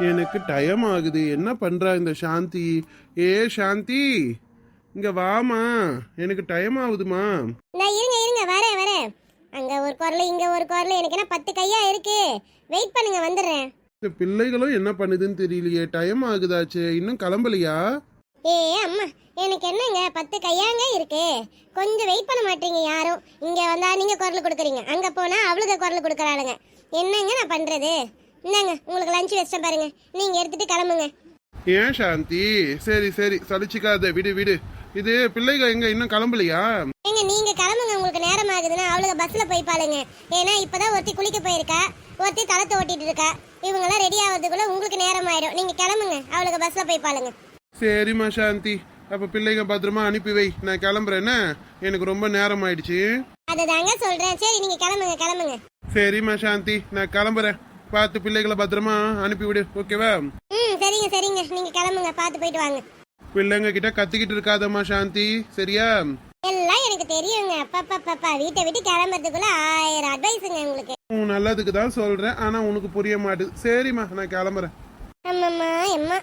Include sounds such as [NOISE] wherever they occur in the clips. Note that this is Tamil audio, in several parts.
எனக்கு டைம் ஆகுது. என்ன பண்றா இந்த சாந்தி? ஏ சாந்தி இங்க வாமா. எனக்கு டைம் ஆகுதுமா. நான் இருங்க இருங்க வரேன் வரேன். அங்க ஒரு குரல் இங்க ஒரு குரல். எனக்கு என்ன பத்து கையா இருக்கு? வெயிட் பண்ணுங்க வந்துடுறேன். இந்த பிள்ளைகளும் என்ன பண்ணுதுன்னு தெரியலையே. டைம் ஆகுதாச்சே. இன்னும் கிளம்பலையா? ஏ அம்மா எனக்கு என்னங்க? பத்து கையாங்க இருக்கு. கொஞ்சம் வெயிட் பண்ண மாட்டீங்க யாரும். இங்க வந்தா நீங்க குரல் கொடுக்குறீங்க. அங்க போனா அவளுக்கு குரல் கொடுக்குறாளுங்க. என்னங்க நான் பண்றது? இந்தாங்க உங்களுக்கு லஞ்ச் வச்சிட்டேன் பாருங்க. நீங்க எடுத்துட்டு கிளம்புங்க. ஏன் சாந்தி? சரி சரி சலிச்சிக்காத. விடு விடு. இது பிள்ளைங்க எங்க இன்னும் கிளம்பலையா? ஏங்க நீங்க கிளம்புங்க உங்களுக்கு நேரம் ஆகுதுன்னா அவளுக்கு பஸ்ல போய் பாருங்க ஏன்னா இப்பதான் ஒருத்தி குளிக்க போயிருக்கா ஒருத்தி தளத்தை ஓட்டிட்டு இருக்கா. இவங்கெல்லாம் ரெடி ஆகிறதுக்குள்ள உங்களுக்கு நேரம் ஆயிடும். நீங்க கிளம்புங்க அவளுக்கு பஸ்ல போய் பாருங்க சரிம்மா சாந்தி. அப்ப பிள்ளைங்க பத்திரமா அனுப்பி வை. நான் கிளம்புறேன்னா எனக்கு ரொம்ப நேரம் ஆயிடுச்சு. அதை தாங்க சொல்றேன். சரி நீங்க கிளம்புங்க கிளம்புங்க. சரிம்மா சாந்தி. நான் கிளம்புறேன். பார்த்து பிள்ளைகளை பத்திரமா அனுப்பி விடு ஓகேவா? ம் சரிங்க சரிங்க. நீங்க கிளம்புங்க பார்த்து போயிட்டு வாங்க. பிள்ளைங்க கிட்ட கத்திக்கிட்டு இருக்காதம்மா சாந்தி சரியா? எல்லாம் எனக்கு தெரியுங்க. அப்பா பாப்பா வீட்டை விட்டு கிளம்புறதுக்குள்ள ஆயிரம் அட்வைஸுங்க உங்களுக்கு. உன் நல்லதுக்கு தான் சொல்றேன் ஆனா உனக்கு புரிய மாட்டுது. சரிம்மா நான் கிளம்புறேன். அம்மம்மா எம்மா.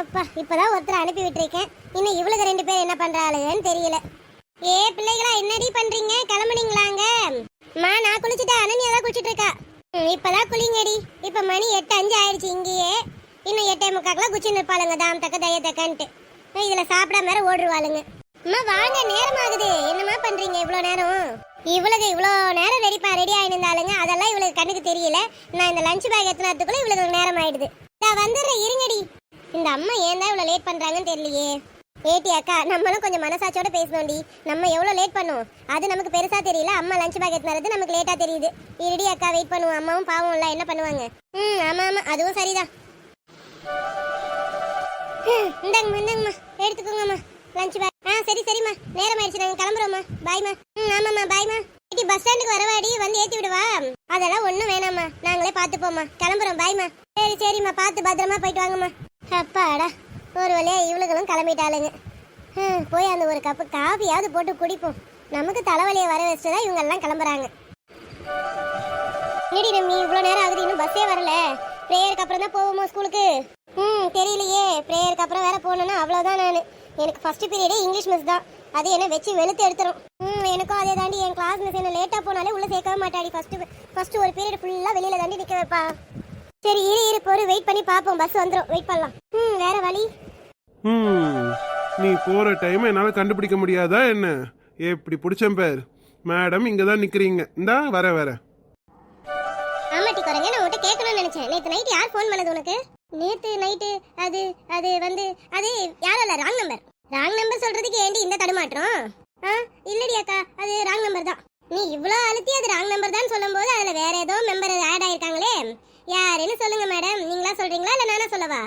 அப்பா இப்பதான் ஒருத்தர் அனுப்பி விட்டுருக்கேன். இன்னும் இவளுக்கு ரெண்டு பேர் என்ன பண்றாளுன்னு தெரியல. ஏ பிள்ளைகளா என்னடி பண்றீங்க? கிளம்புனீங்களாங்க? அம்மா நான் குளிச்சுட்டேன் அனன்யா தான் குளிச்சுட்டு இருக்கா. இப்பதான் குளிங்கடி. இப்ப மணி எட்டு அஞ்சு ஆயிடுச்சு இங்கேயே. இன்னும் எட்டே முக்காக்கெல்லாம் குச்சி நிற்பாளுங்க. தாம் தக்க தய தக்கன்ட்டு. இதுல சாப்பிடாம வேற ஓடுருவாளுங்க. அம்மா வாங்க நேரம் ஆகுது என்னம்மா பண்றீங்க இவ்வளோ நேரம்? இவளுக்கு இவ்வளோ நேரம் ரெடிப்பா ரெடி ஆயிருந்தாலுங்க அதெல்லாம் இவளுக்கு கண்ணுக்கு தெரியல. நான் இந்த லஞ்ச் பேக் எத்தனாத்துக்குள்ள இவளுக்கு நேரம் ஆயிடுது. நான் வந்துடுறேன் இருங்கடி. இந்த அம்மா ஏன் தான் இவ்வளோ லேட் பண்றாங்கன்னு தெரியலையே. ஏட்டி அக்கா நம்மளும் கொஞ்சம் மனசாட்சியோட பேசணும்டி. நம்ம எவ்வளோ லேட் பண்ணுவோம்? அது நமக்கு பெருசா தெரியல. அம்மா லஞ்ச் பேக் எடுத்துனது நமக்கு லேட்டா தெரியுது. இருடி அக்கா வெயிட் பண்ணுவோம். அம்மாவும் பாவம் இல்ல என்ன பண்ணுவாங்க? ம் ஆமா ஆமா அதுவும் சரிதான். ஹம், இந்தாங்கம்மா இந்தாங்கம்மா எடுத்துக்கோங்கம்மா லஞ்ச் பேக் ஆ சரி சரிம்மா. நேரம் ஆயிடுச்சு நாங்கள் கிளம்புறோம்மா. பாய்மா ம் ஆமாம்மா பாய்மா ஏட்டி பஸ் ஸ்டாண்டுக்கு வரவாடி வந்து ஏற்றி விடுவா? அதெல்லாம் ஒன்றும் வேணாம்மா. நாங்களே பார்த்துப்போம்மா. கிளம்புறோம் பாய்மா சரி சரிம்மா பார்த்து பத்திரமா போயிட்டு வாங்கம்மா. அப்பாடா. ஒரு வழியாக இவளுகளும் கிளம்பிட்டாளுங்க. போய் அந்த ஒரு கப்பு காஃபியாவது போட்டு குடிப்போம். நமக்கு தலைவலியை வர வச்சுதான் தான் இவங்க எல்லாம் கிளம்புறாங்க. என்னடி ரம்மி இவ்வளோ நேரம் ஆகுது இன்னும் பஸ்ஸே வரல. ப்ரேயருக்கு அப்புறம் தான் போவோமோ ஸ்கூலுக்கு ம் தெரியலையே. ப்ரேயருக்கு அப்புறம் வேற போகணுன்னா அவ்வளோதான் நான். எனக்கு ஃபர்ஸ்ட் பீரியடே இங்கிலீஷ் மிஸ் தான். அது என்ன வச்சு வெளுத்து எடுத்துரும். ம் எனக்கும் அதே தாண்டி என் கிளாஸ் மிஸ் என்ன லேட்டாக போனாலே உள்ளே சேர்க்கவே மாட்டாடி. ஃபஸ்ட்டு ஃபஸ்ட்டு ஒரு பீரியட் ஃபுல்லாக வெளியில தாண்டி நிற்க வைப்பா. சரி இரு இரு போரு வெயிட் பண்ணி பார்ப்போம் பஸ் வந்துடும் வெயிட் பண்ணலாம். ம் வேற வழி? ம் நீ போற டைம் என்னால கண்டுபிடிக்க முடியாதா என்ன? எப்படி பிடிச்சேன் பேர். மேடம் இங்க தான் நிக்கிறீங்க. இந்தா வர வர. ஆமாட்டி குறைங்க நான் உன்கிட்ட கேட்கணும்னு நினைச்சேன். நேற்று நைட்டு யார் ஃபோன் பண்ணது உனக்கு? நேற்று நைட்டு அது அது வந்து அது யாரும் இல்லை ராங் நம்பர் ராங் நம்பர் சொல்றதுக்கு ஏண்டி இந்த தடுமாற்றம்? ஆ இல்லடி அக்கா அது ராங் நம்பர் தான். நீ இவ்வளோ அழுத்தி அது ராங் நம்பர் தான் சொல்லும்போது அதில் வேற ஏதோ மெம்பர் ஆட் ஆயிருக்காங்களே. யாருன்னு சொல்லுங்க மேடம்? நீங்களா சொல்றீங்களா? இல்லை நானா சொல்லவா?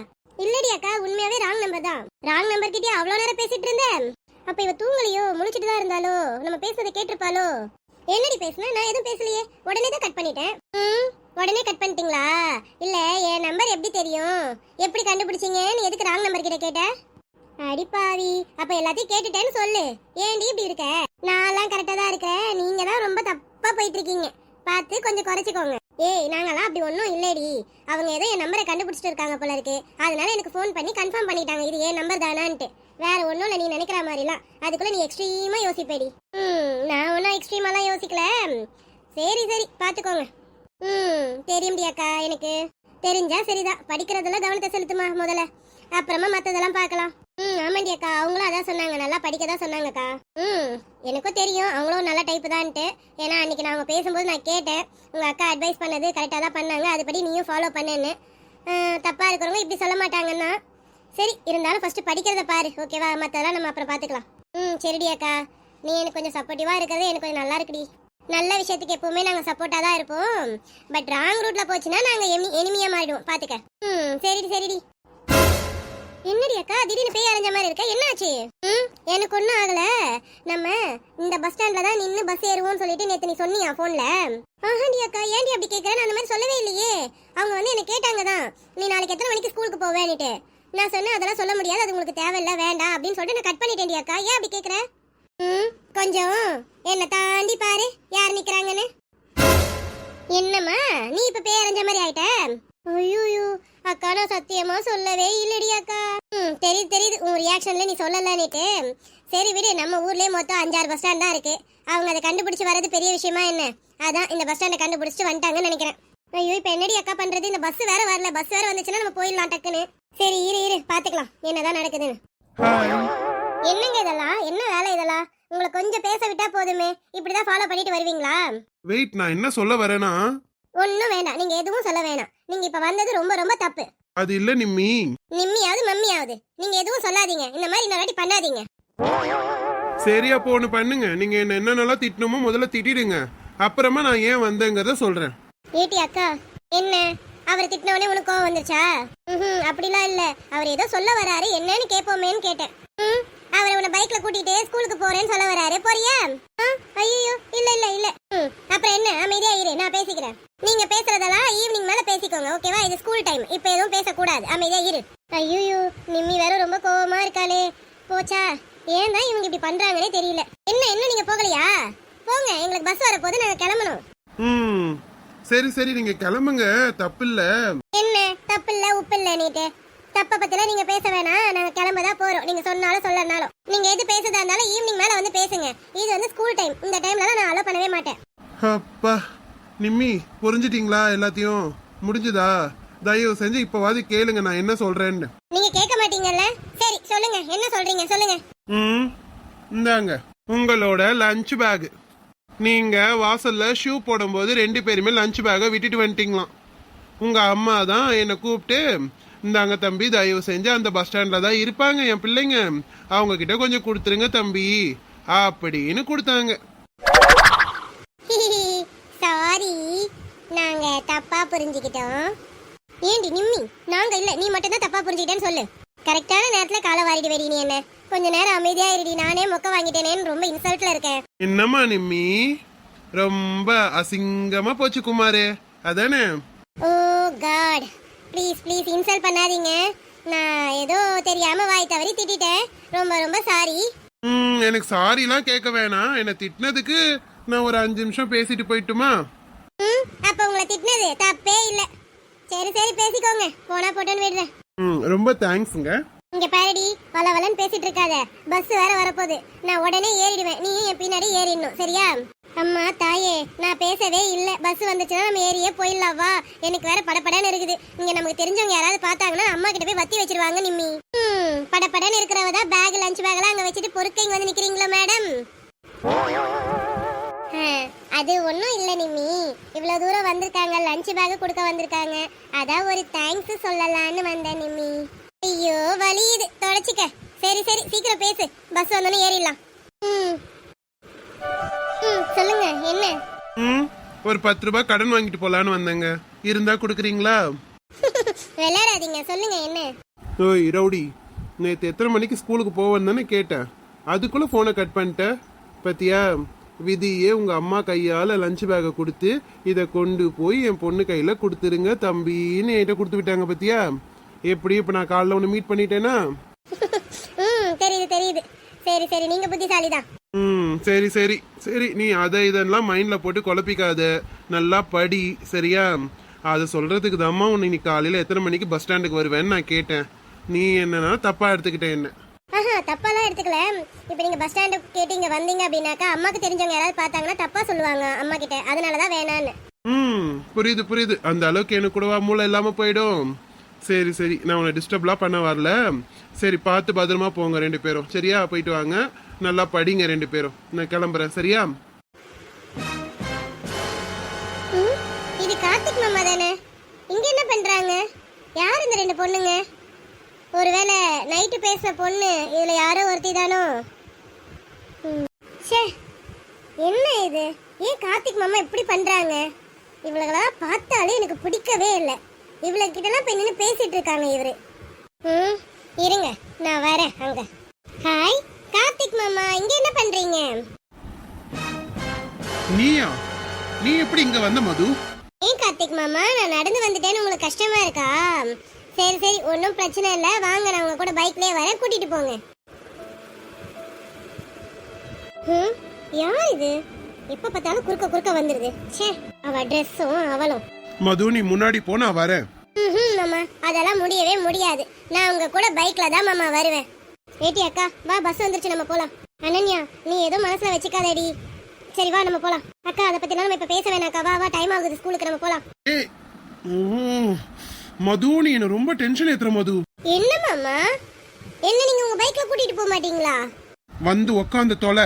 இல்லடி அக்கா உண்மையாவே ராங் நம்பர் தான். ராங் நம்பர் கிட்டே அவ்வளோ நேரம் பேசிட்டு இருந்தேன். அப்ப இவ தூங்கலையோ? முடிச்சிட்டு தான் இருந்தாலோ? நம்ம பேசுறதை கேட்டிருப்பாளோ? என்னடி பேசுனா? நான் எதுவும் பேசலையே. உடனே தான் கட் பண்ணிட்டேன். ம்? உடனே கட் பண்ணிட்டீங்களா? இல்ல என் நம்பர் எப்படி தெரியும்? எப்படி கண்டுபிடிச்சீங்கன்னு எதுக்கு ராங் நம்பர் கிட்ட கேட்ட? அடிப்பாவி அப்ப எல்லாத்தையும் கேட்டுட்டேன்னு சொல்லு. ஏன்டி இப்படி இருக்க? நான்லாம் கரெக்டா தான் இருக்கிறேன். நீங்க தான் ரொம்ப தப்பா போயிட்டு இருக்கீங்க. பார்த்து கொஞ்சம் குறைச்சிக்கோங்க. ஏய் நாங்களாம் அப்படி ஒன்றும் இல்லைடி. அவங்க ஏதோ என் நம்பரை கண்டுபிடிச்சிட்டு இருக்காங்க போல இருக்கு. அதனால எனக்கு ஃபோன் பண்ணி கன்ஃபார்ம் பண்ணிட்டாங்க. இது என் நம்பர் தானான்ட்டு. வேற ஒன்றும் இல்லை நீ நினைக்கிற மாதிரிலாம். அதுக்குள்ள நீ எக்ஸ்ட்ரீமா யோசிப்பேடி. ம் நான் ஒன்றும் எக்ஸ்ட்ரீமாலாம் யோசிக்கல. சரி சரி பார்த்துக்கோங்க ம் தெரியும்டி அக்கா எனக்கு தெரிஞ்சா சரிதான். படிக்கிறதெல்லாம் கவனத்தை செலுத்துமா முதல்ல. அப்புறமா மற்றதெல்லாம் பார்க்கலாம். ம் ஆமாண்டி அக்கா. அவங்களும் அதான் சொன்னாங்க. நல்லா படிக்க தான் சொன்னாங்கக்கா. ம் எனக்கும் தெரியும். அவங்களும் நல்ல டைப்பு தான்ட்டு. ஏன்னா அன்னைக்கு நான் அவங்க பேசும்போது நான் கேட்டேன். உங்கள் அக்கா அட்வைஸ் பண்ணது கரெக்டாக தான் பண்ணாங்க. அதுபடி நீயும் ஃபாலோ பண்ணேன்னு. தப்பாக இருக்கிறவங்க இப்படி சொல்ல மாட்டாங்கன்னா. சரி இருந்தாலும் ஃபஸ்ட்டு படிக்கிறத பாரு. ஓகேவா மற்றதெல்லாம் நம்ம அப்புறம் பார்த்துக்கலாம் ம் சரிடி அக்கா. நீ எனக்கு கொஞ்சம் சப்போர்ட்டிவாக இருக்கிறது எனக்கு கொஞ்சம் நல்லா இருக்குடி. நல்ல விஷயத்துக்கு எப்பவுமே நாங்கள் சப்போர்ட்டாக தான் இருப்போம். பட் ராங் ரூட்டில் போச்சுன்னா நாங்கள் எமி எனிமியாக மாறிடுவோம். பார்த்துக்க ம் சரிடி சரிடி. என்னடி அக்கா? திடீர்னு பேய் அரைஞ்ச மாதிரி இருக்க. என்னாச்சு? ம்? எனக்கு ஒன்றும் ஆகல. நம்ம இந்த பஸ் ஸ்டாண்ட்ல தான் நின்று பஸ் ஏறுவோம்னு சொல்லிட்டு நேற்று நீ சொன்னியா ஃபோன்ல ஆஹாண்டி அக்கா ஏன்டி அப்படி கேட்குற நான் அந்த மாதிரி சொல்லவே இல்லையே. அவங்க வந்து என்ன கேட்டாங்க தான். நீ நாளைக்கு எத்தனை மணிக்கு ஸ்கூலுக்கு போவேன்னுட்டு. நான் சொன்னேன் அதெல்லாம் சொல்ல முடியாது. அது உங்களுக்கு தேவையில்ல. வேண்டாம். அப்படின்னு சொல்லிட்டு நான் கட் பண்ணிட்டேன்டி அக்கா. ஏன் அப்படி கேட்குற ம்? கொஞ்சம் என்னை தாண்டி பாரு. யார் நிற்கிறாங்கன்னு என்னம்மா? நீ இப்ப பேரஞ்ச மாதிரி ஆயிட்ட? ஐயோ அக்கா நான் சத்தியமா சொல்லவே இல்லடி அக்கா. ம் தெரியுது தெரியுது. உன் ரியாக்ஷன்ல நீ சொல்லலன்னுட்டு. சரி விடு நம்ம ஊர்லயே மொத்தம் அஞ்சாறு பஸ் ஸ்டாண்ட் தான் இருக்கு. அவங்க அதை கண்டுபிடிச்சு வர்றது பெரிய விஷயமா என்ன? அதான் இந்த பஸ் ஸ்டாண்டை கண்டுபிடிச்சிட்டு வந்துட்டாங்கன்னு நினைக்கிறேன். ஐயோ இப்போ என்னடி அக்கா பண்றது? இந்த பஸ் வேற வரல. பஸ் வேற வந்துச்சுன்னா நம்ம போயிடலாம் டக்குன்னு. சரி இரு இரு. பாத்துக்கலாம். என்னதான் நடக்குதுன்னு. என்னங்க இதெல்லாம்? என்ன வேலை இதெல்லாம்? உங்களை கொஞ்சம் பேச விட்டா போதுமே. இப்படிதான் ஃபாலோ பண்ணிட்டு வருவீங்களா? வெயிட் நான் என்ன சொல்ல வரேன்னா ஒன்றும் வேண்டாம் நீங்க எதுவும் சொல்ல வேணாம். நீங்க இப்ப வந்தது ரொம்ப ரொம்ப தப்பு. அது இல்ல நிம்மி. நிம்மியாவது மம்மியாவது. நீங்க எதுவும் சொல்லாதீங்க. இந்த மாதிரி இன்னொரு வாட்டி பண்ணாதீங்க. சரி அப்போ ஒண்ணு பண்ணுங்க. நீங்க என்ன என்னென்னலாம் திட்டணுமோ முதல்ல திட்டிடுங்க. அப்புறமா நான் ஏன் வந்தேங்கிறத சொல்றேன். ஏட்டி அக்கா என்ன? அவர் திட்டினவனே உனக்கு கோவம் வந்துருச்சா? ம் அப்படிலாம் இல்ல. அவர் ஏதோ சொல்ல வராரு. என்னன்னு கேட்போமேன்னு கேட்டேன். ம் அவரை உன்னை பைக்ல கூட்டிட்டு ஸ்கூலுக்கு போறேன்னு சொல்ல வராரு. போறியா? ஐயோ இல்ல இல்ல இல்ல. அப்புறம் என்ன? அமைதியா இரு. நான் பேசிக்கிறேன். நீங்க பேசுறதெல்லாம் ஈவினிங் மேல பேசிக்கோங்க ஓகேவா இது ஸ்கூல் டைம் இப்போ எதுவும் பேசக்கூடாது. அமைதியா இரு. ஐயோ நிம்மி வேற ரொம்ப கோவமா இருக்காளே. போச்சா? ஏன் தான் இவங்க இப்படி பண்றாங்கன்னே தெரியல. என்ன என்ன நீங்க போகலையா? போங்க எங்களுக்கு பஸ் வர போது நாங்க கிளம்பணும். ம் சரி சரி நீங்க கிளம்புங்க. தப்பில்ல. என்ன? தப்பு இல்ல உப்பு இல்ல நீட்டு தப்ப பத்திலாம் நீங்க பேச வேணாம். நாங்க கிளம்பதான் போறோம். நீங்க சொன்னாலும் சொல்லனாலும் நீங்க எது பேசுறதா இருந்தாலும் ஈவினிங் மேல வந்து பேசுங்க. இது வந்து ஸ்கூல் டைம் இந்த டைம்ல நான் அலோ பண்ணவே மாட்டேன். அப்பா. நிம்மி புரிஞ்சிட்டீங்களா எல்லாத்தையும்? முடிஞ்சுதா? தயவு செஞ்சு இப்பவாது கேளுங்க நான் என்ன சொல்றேன்னு. நீங்க கேட்க மாட்டீங்கல்ல? சரி சொல்லுங்க. என்ன சொல்றீங்க? சொல்லுங்க. ம் இந்தாங்க. உங்களோட லஞ்ச் பேக் நீங்க வாசல்ல ஷூ போடும்போது ரெண்டு பேருமே லஞ்ச் பேக்கை விட்டுட்டு வந்துட்டீங்களாம். உங்க அம்மா தான் என்னை கூப்பிட்டு இந்தாங்க தம்பி தயவு செஞ்சு அந்த பஸ் ஸ்டாண்ட்ல தான் இருப்பாங்க என் பிள்ளைங்க. அவங்க கிட்ட கொஞ்சம் கொடுத்துருங்க தம்பி அப்படின்னு கொடுத்தாங்க சாரி நாங்க தப்பா புரிஞ்சுக்கிட்டோம். ஏண்டி நிம்மி? நாங்க இல்ல நீ மட்டும் தான் தப்பா புரிஞ்சுக்கிட்டேன்னு சொல்லு. கரெக்டான நேரத்துல காலை வாரிடு வெடி நீ என்ன. கொஞ்ச நேரம் அமைதியா இருடி நானே மொக்க வாங்கிட்டேனேன்னு ரொம்ப இன்சல்ட்ல இருக்கேன். என்னம்மா நிம்மி? ரொம்ப அசிங்கமா போச்சு குமாரு. அதானே? Oh God please please insult பண்ணாதீங்க. நான் ஏதோ தெரியாம வாய் தவறி திட்டிட்டேன். ரொம்ப ரொம்ப சாரி எனக்கு சாரிலாம் கேட்க வேணாம். என்னை திட்டினதுக்கு நான் ஒரு அஞ்சு நிமிஷம் பேசிட்டு போயிட்டுமா? ம் அப்ப உங்களை திட்டினது தப்பே இல்ல. சரி சரி பேசிக்கோங்க. போனா போட்டோன்னு விடுறேன். ம் ரொம்ப தேங்க்ஸுங்க இங்க பாருடி வள வளன்னு பேசிட்டு இருக்காத. பஸ் வேற வரப்போகுது. நான் உடனே ஏறிடுவேன். நீயும் என் பின்னாடி ஏறிடணும் சரியா? அம்மா தாயே நான் பேசவே இல்ல. பஸ் வந்துச்சுன்னா நம்ம ஏறியே போயிடலாம் வா. எனக்கு வேற படபடன்னு இருக்குது. இங்க நமக்கு தெரிஞ்சவங்க யாராவது பார்த்தாங்கன்னா அம்மா கிட்ட போய் வத்தி வச்சிருவாங்க நிம்மி. ம் படபடன்னு இருக்கிறவ தான் பேக் லஞ்ச் பேக்லாம் அங்க வச்சுட்டு பொறுக்க இங்க வந்து நிக்கிறீங்களா மேடம் அது ஒன்றும் இல்லை நிம்மி. இவ்வளோ தூரம் வந்திருக்காங்க லஞ்ச் பேக் கொடுக்க வந்திருக்காங்க. அதான் ஒரு தேங்க்ஸ் சொல்லலான்னு வந்தேன் நிம்மி. ஐயோ வலியுது தொலைச்சிக்க. சரி சரி சீக்கிரம் பேசு. பஸ் வந்தோன்னே ஏறிடலாம். ம். ம் சொல்லுங்க என்ன? ம் ஒரு பத்து ரூபாய் கடன் வாங்கிட்டு போலான்னு வந்தேங்க. இருந்தா கொடுக்குறீங்களா? விளையாடாதீங்க. சொல்லுங்க என்ன? ஓய் ரவுடி. நேற்று எத்தனை மணிக்கு ஸ்கூலுக்கு போவேன்னு கேட்டேன். அதுக்குள்ள ஃபோனை கட் பண்ணிட்டேன். பத்தியா? விதியே உங்க அம்மா கையால லஞ்ச் பேக்கை கொடுத்து இதை கொண்டு போய் என் பொண்ணு கையில கொடுத்துருங்க தம்பின்னு என்கிட்ட கொடுத்து விட்டாங்க பத்தியா? எப்படி இப்போ நான் காலைல ஒன்று மீட் பண்ணிட்டேனா? [LAUGHS] ம் தெரியுது தெரியுது. சரி சரி நீங்க புத்திசாலி தான் ம் சரி சரி சரி நீ அதை இதெல்லாம் மைண்ட்ல போட்டு குழப்பிக்காத. நல்லா படி சரியா? அதை சொல்றதுக்கு தாம்மா உன்னை நீ காலையில எத்தனை மணிக்கு பஸ் ஸ்டாண்டுக்கு வருவேன்னு நான் கேட்டேன். நீ என்னன்னா தப்பா எடுத்துக்கிட்ட என்ன? ஆஹா தப்பாலாம் எடுத்துக்கல. இப்போ நீங்க பஸ் ஸ்டாண்டு கேட்டு இங்க வந்தீங்க அப்படின்னாக்கா அம்மாக்கு தெரிஞ்சவங்க யாராவது பார்த்தாங்கன்னா தப்பா சொல்லுவாங்க அம்மா கிட்ட. அதனால தான் வேணான்னு. ம் புரியுது புரியுது. அந்த அளவுக்கு எனக்கு கூடவா மூளை இல்லாம போயிடும். சரி சரி. நான் உன்னை டிஸ்டர்ப்லாம் பண்ண வரல. சரி பார்த்து பத்திரமா போங்க ரெண்டு பேரும். சரியா? போயிட்டு வாங்க. நல்லா படிங்க ரெண்டு பேரும். நான் கிளம்புறேன். சரியா? இது கார்த்திக் மாமா தானே? இங்க என்ன பண்றாங்க? யார் இந்த ரெண்டு பொண்ணுங்க? ஒருவேளை நைட்டு பேசுன பொண்ணு இதுல யாரோ ஒருத்தி தானோ? ம், ச்சே என்ன இது? ஏன் கார்த்திக் மாமா இப்படி பண்றாங்க? இவளுகளெல்லாம் பார்த்தாலே எனக்கு பிடிக்கவே இல்லை. இவளுக்கு கிட்டலாம் போய் நின்று பேசிட்டு இருக்காங்க இவரு. ம் இருங்க நான் வரேன் அங்க. ஹாய் கார்த்திக் மாமா இங்க என்ன பண்றீங்க? நீயா? நீ எப்படி இங்க வந்த மது? ஏன் கார்த்திக் மாமா நான் நடந்து வந்துட்டேன்னு உங்களுக்கு கஷ்டமா இருக்கா? சரி சரி ஒன்றும் பிரச்சனை இல்லை. வாங்க நான் உங்க கூட பைக்லயே வரேன். கூட்டிட்டு போங்க. ம் யார் இது? எப்ப பார்த்தாலும் குறுக்க குறுக்க வந்துருது. ச்சே அவ ட்ரெஸ்ஸும் அவளும். மது நீ முன்னாடி போ நான் வரேன். ம்ஹும், மாமா. அதெல்லாம் முடியவே முடியாது. நான் உங்க கூட பைக்ல தான் மாமா வருவேன். ஏட்டி அக்கா வா பஸ் வந்துருச்சு நம்ம போலாம். அனன்யா நீ ஏதோ மனசுல வச்சுக்காதடி. சரி வா நம்ம போலாம். அக்கா அதை பத்தி நம்ம இப்ப பேச வேணாக்கா வா வா டைம் ஆகுது ஸ்கூலுக்கு நம்ம போலாம். ஏய் மது நீ என்ன ரொம்ப டென்ஷன் ஏத்துற மது. என்ன மாமா? என்ன நீங்க உங்க பைக்ல கூட்டிட்டு போக மாட்டீங்களா? வந்து உக்காந்து தொலை.